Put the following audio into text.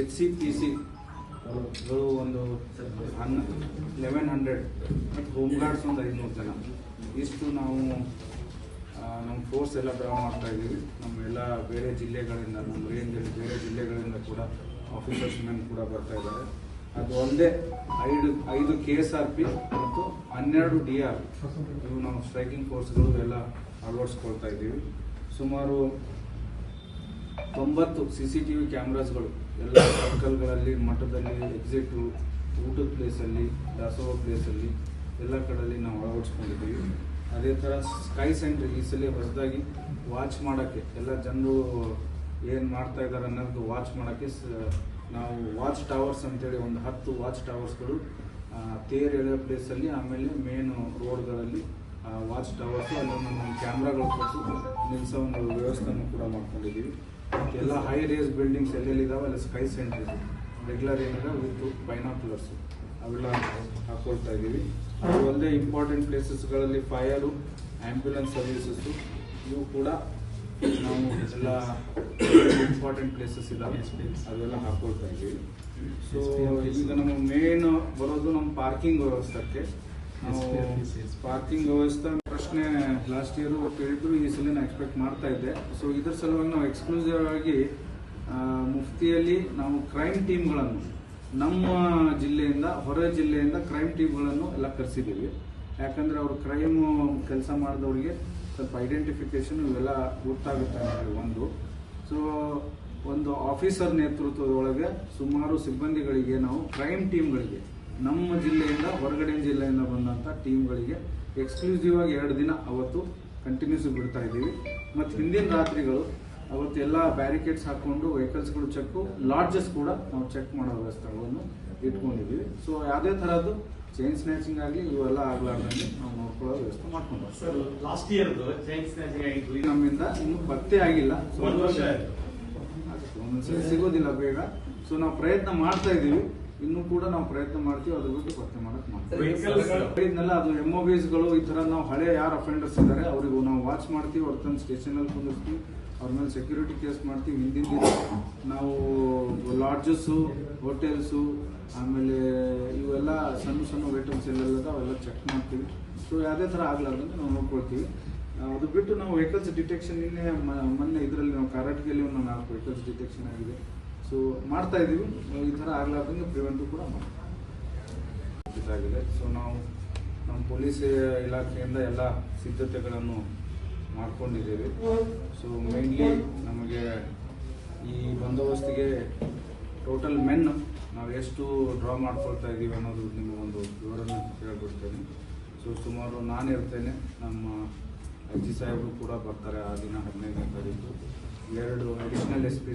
H C P C ಒಂದು eleven hundred ಮತ್ತು home guards ಒಂದು ಐದುನೂರು ಜನ. ಇಷ್ಟು ನಾವು ನಮ್ಮ ಫೋರ್ಸ್ ಎಲ್ಲ ಡ್ರಾ ಮಾಡ್ತಾ ಇದ್ದೀವಿ. ನಮ್ಮ ಎಲ್ಲ ಬೇರೆ ಜಿಲ್ಲೆಗಳಿಂದ, ನಮ್ಮ ರೇಂಜಲ್ಲಿ ಬೇರೆ ಜಿಲ್ಲೆಗಳಿಂದ ಕೂಡ ಆಫೀಸರ್ಸ್ ಮೆನ್ ಕೂಡ ಬರ್ತಾ ಇದ್ದಾರೆ. ಅದು ಒಂದೇ ಐದು ಐದು ಕೆ ಎಸ್ ಆರ್ ಪಿ ಮತ್ತು ಹನ್ನೆರಡು ಡಿ ಆರ್ ಇವು ನಾವು ಸ್ಟ್ರೈಕಿಂಗ್ ಫೋರ್ಸ್ಗಳು ಎಲ್ಲ ಅಳವಡಿಸ್ಕೊಳ್ತಾ ಇದ್ದೀವಿ. ಸುಮಾರು ತೊಂಬತ್ತು ಸಿ ಸಿ ಟಿ ವಿ ಕ್ಯಾಮ್ರಾಸ್ಗಳು ಎಲ್ಲ ಸರ್ಕಲ್ಗಳಲ್ಲಿ, ಮಠದಲ್ಲಿ ಎಕ್ಸಿಟು ಊಟದ ಪ್ಲೇಸಲ್ಲಿ ದಾಸೋಹ ಪ್ಲೇಸಲ್ಲಿ ಎಲ್ಲ ಕಡೆಯಲ್ಲಿ ನಾವು ಅಳವಡಿಸ್ಕೊಂಡಿದ್ದೀವಿ. ಅದೇ ಥರ ಸ್ಕೈ ಸೆಂಟ್ರ್ ಈ ಸಲ ಹೊಸದಾಗಿ ವಾಚ್ ಮಾಡೋಕ್ಕೆ ಎಲ್ಲ ಜನರು ಏನು ಮಾಡ್ತಾ ಇದ್ದಾರೆ ಅನ್ನೋದು ವಾಚ್ ಮಾಡೋಕ್ಕೆ ನಾವು ವಾಚ್ ಟವರ್ಸ್ ಅಂತೇಳಿ ಒಂದು ಹತ್ತು ವಾಚ್ ಟವರ್ಸ್ಗಳು ತೇರ್ ಎಳೆಯೋ ಪ್ಲೇಸಲ್ಲಿ ಆಮೇಲೆ ಮೇನ್ ರೋಡ್ಗಳಲ್ಲಿ ವಾಚ್ ಟವರ್ಸು ಅಲ್ಲಿ ನಮ್ಮ ಕ್ಯಾಮ್ರಾಗಳು ಕೊಟ್ಟು ನಿಲ್ಲಿಸೋ ಒಂದು ವ್ಯವಸ್ಥೆಯನ್ನು ಕೂಡ ಮಾಡ್ಕೊಂಡಿದ್ದೀವಿ. ಎಲ್ಲ ಹೈ ರೇಸ್ ಬಿಲ್ಡಿಂಗ್ಸ್ ಎಲ್ಲೆಲ್ಲಿದ್ದಾವೆ ಅಲ್ಲಿ ಸ್ಕೈ ಸೆಂಟರ್ ರೆಗ್ಯುಲರ್ ಏನಿದೆ? ವಿತ್ ಬೈನಾಕ್ಯುಲರ್ಸು ಅವೆಲ್ಲ ಹಾಕ್ಕೊಳ್ತಾ ಇದ್ದೀವಿ. ಅದು ಅಲ್ಲದೆ ಇಂಪಾರ್ಟೆಂಟ್ ಪ್ಲೇಸಸ್ಗಳಲ್ಲಿ ಫೈರು ಆ್ಯಂಬ್ಯುಲೆನ್ಸ್ ಸರ್ವಿಸಸ್ಸು ಇವು ಕೂಡ ನಾವು ಎಲ್ಲ ಇಂಪಾರ್ಟೆಂಟ್ ಪ್ಲೇಸಸ್ ಇದ್ದಾವೆ ಅದೆಲ್ಲ ಹಾಕ್ಕೊಳ್ತಾ ಇದ್ದೀವಿ. ಸೊ ಈಗ ನಮ್ಮ ಮೇನ್ ಬರೋದು ನಮ್ಮ ಪಾರ್ಕಿಂಗ್ ವ್ಯವಸ್ಥೆಗೆ. ಪಾರ್ಕಿಂಗ್ ವ್ಯವಸ್ಥೆ ಪ್ರಶ್ನೆ ಲಾಸ್ಟ್ ಇಯರ್ ಕೇಳಿದ್ರು, ಈ ಸಲ ಎಕ್ಸ್ಪೆಕ್ಟ್ ಮಾಡ್ತಾ ಇದ್ದೆ. ಸೊ ಇದ್ರ ಸಲುವಾಗಿ ನಾವು ಎಕ್ಸ್ಕ್ಲೂಸಿವ್ ಆಗಿ ಮುಫ್ತಿಯಲ್ಲಿ ನಾವು ಕ್ರೈಮ್ ಟೀಮ್ಗಳನ್ನು ನಮ್ಮ ಜಿಲ್ಲೆಯಿಂದ, ಹೊರ ಜಿಲ್ಲೆಯಿಂದ ಕ್ರೈಮ್ ಟೀಮ್ಗಳನ್ನು ಎಲ್ಲ ಕರೆಸಿದ್ದೀವಿ. ಯಾಕಂದ್ರೆ ಅವರು ಕ್ರೈಮ್ ಕೆಲಸ ಮಾಡಿದವ್ರಿಗೆ ಸ್ವಲ್ಪ ಐಡೆಂಟಿಫಿಕೇಶನ್ ಇವೆಲ್ಲ ಗೊತ್ತಾಗುತ್ತೆ ಒಂದು. ಸೊ ಒಂದು ಆಫೀಸರ್ ನೇತೃತ್ವದೊಳಗೆ ಸುಮಾರು ಸಿಬ್ಬಂದಿಗಳಿಗೆ ನಾವು ಕ್ರೈಮ್ ಟೀಮ್ಗಳಿಗೆ ನಮ್ಮ ಜಿಲ್ಲೆಯಿಂದ ಹೊರಗಡೆ ಜಿಲ್ಲೆಯಿಂದ ಬಂದಂಥ ಟೀಮ್ಗಳಿಗೆ ಎಕ್ಸ್ಕ್ಲೂಸಿವ್ ಆಗಿ ಎರಡು ದಿನ ಅವತ್ತು ಕಂಟಿನ್ಯೂಸ್ ಬಿಡ್ತಾ ಇದ್ದೀವಿ. ಮತ್ತು ಹಿಂದಿನ ರಾತ್ರಿಗಳು ಅವತ್ತೆಲ್ಲ ಬ್ಯಾರಿಕೇಡ್ಸ್ ಹಾಕೊಂಡು ವೆಹಿಕಲ್ಸ್ಗಳು ಚೆಕ್ ಲಾಡ್ಜಸ್ ಕೂಡ ನಾವು ಚೆಕ್ ಮಾಡೋ ವ್ಯವಸ್ಥೆಗಳನ್ನು ಇಟ್ಕೊಂಡಿದ್ದೀವಿ. ಸೊ ಯಾವುದೇ ಥರದ್ದು ಚೈನ್ ಸ್ನ್ಯಾಚಿಂಗ್ ಆಗಲಿ ಇವೆಲ್ಲ ಆಗಲಾರ್ದಂಗೆ ನಾವು ನೋಡ್ಕೊಳ್ಳೋ ವ್ಯವಸ್ಥೆ ಮಾಡ್ಕೊಂಡು sir last year chain snatching ಆಗಿತ್ತು. ನಮ್ಮಿಂದ ಇನ್ನೂ ಪತ್ತೆ ಆಗಿಲ್ಲ. ಸೊ ಒಂದು ವರ್ಷ ಆಯ್ತು. ಅದಕ್ಕೆ ಒಂದೊಂದ್ಸರಿ ಸಿಗೋದಿಲ್ಲ ಬೇಗ. ಸೊ ನಾವು ಪ್ರಯತ್ನ ಮಾಡ್ತಾ ಇದೀವಿ ಇನ್ನೂ ಕೂಡ ನಾವು ಪ್ರಯತ್ನ ಮಾಡ್ತೀವಿ ಅದ್ರ ಬಿಟ್ಟು ಪತ್ತೆ ಮಾಡಕ್ ಮಾಡ್ತೀವಿ. ಅದು ಎಂ ಗಳು ಈ ತರ ನಾವು ಹಳೆ ಯಾರು ಅಫೆಂಡರ್ಸ್ ಇದ್ದಾರೆ ಅವ್ರಿಗೂ ನಾವು ವಾಚ್ ಮಾಡ್ತೀವಿ ಅವ್ರ ತಂದು ಸ್ಟೇಷನ್ ಅಲ್ಲಿ ಕುಂದಿರ್ತೀವಿ ಅವ್ರ ಮೇಲೆ ಸೆಕ್ಯೂರಿಟಿ ಕೇಸ್ ಮಾಡ್ತೀವಿ ಹಿಂದಿನ ದಿನ ನಾವು ಲಾಡ್ಜಸ್ಸು ಹೋಟೆಲ್ಸು ಆಮೇಲೆ ಇವೆಲ್ಲ ಸಣ್ಣ ಸಣ್ಣ ವೆಹಿಕಲ್ಸ್ ಎಲ್ಲೆಲ್ಲ ಅವೆಲ್ಲ ಚೆಕ್ ಮಾಡ್ತೀವಿ. ಸೊ ಯಾವುದೇ ಥರ ಆಗ್ಲಾರ್ದಂಗೆ ನಾವು ನೋಡ್ಕೊಳ್ತೀವಿ. ಅದು ಬಿಟ್ಟು ನಾವು ವೆಹಿಕಲ್ಸ್ ಡಿಟೆಕ್ಷನ್ ನಿನ್ನೆ ಮೊನ್ನೆ ಇದರಲ್ಲಿ ನಾವು ಕರ್ನಾಟಕದಲ್ಲಿ ಒಂದು ನಾಲ್ಕು ವೆಹಿಕಲ್ಸ್ ಡಿಟೆಕ್ಷನ್ ಆಗಿದೆ. ಸೊ ಮಾಡ್ತಾ ಇದೀವಿ. ಈ ಥರ ಆಗ್ಲಾರ್ದಂಗೆ ಪ್ರಿವೆಂಟು ಕೂಡ ಮಾಡ್ತೀವಿ. ಸೊ ನಾವು ನಮ್ಮ ಪೊಲೀಸ್ ಇಲಾಖೆಯಿಂದ ಎಲ್ಲ ಸಿದ್ಧತೆಗಳನ್ನು ಮಾಡ್ಕೊಂಡಿದ್ದೇವೆ. ಸೊ ಮೇನ್ಲಿ ನಮಗೆ ಈ ಬಂದೋಬಸ್ತಿಗೆ ಟೋಟಲ್ ಮೆನ್ ನಾವು ಎಷ್ಟು ಡ್ರಾ ಮಾಡ್ಕೊಳ್ತಾ ಇದ್ದೀವಿ ಅನ್ನೋದು ಒಂದು ವಿವರನ ಹೇಳ್ಬಿಡ್ತೇನೆ ಸೊ ಸುಮಾರು ನಾನು ಇರ್ತೇನೆ ನಮ್ಮ ಅಜ್ಜಿ ಸಾಹೇಬರು ಕೂಡ ಬರ್ತಾರೆ ಆ ದಿನ ಹದಿನೈದನೇ ತಾರೀಕು. ಎರಡು ಅಡಿಷನಲ್ ಎಸ್ ಪಿ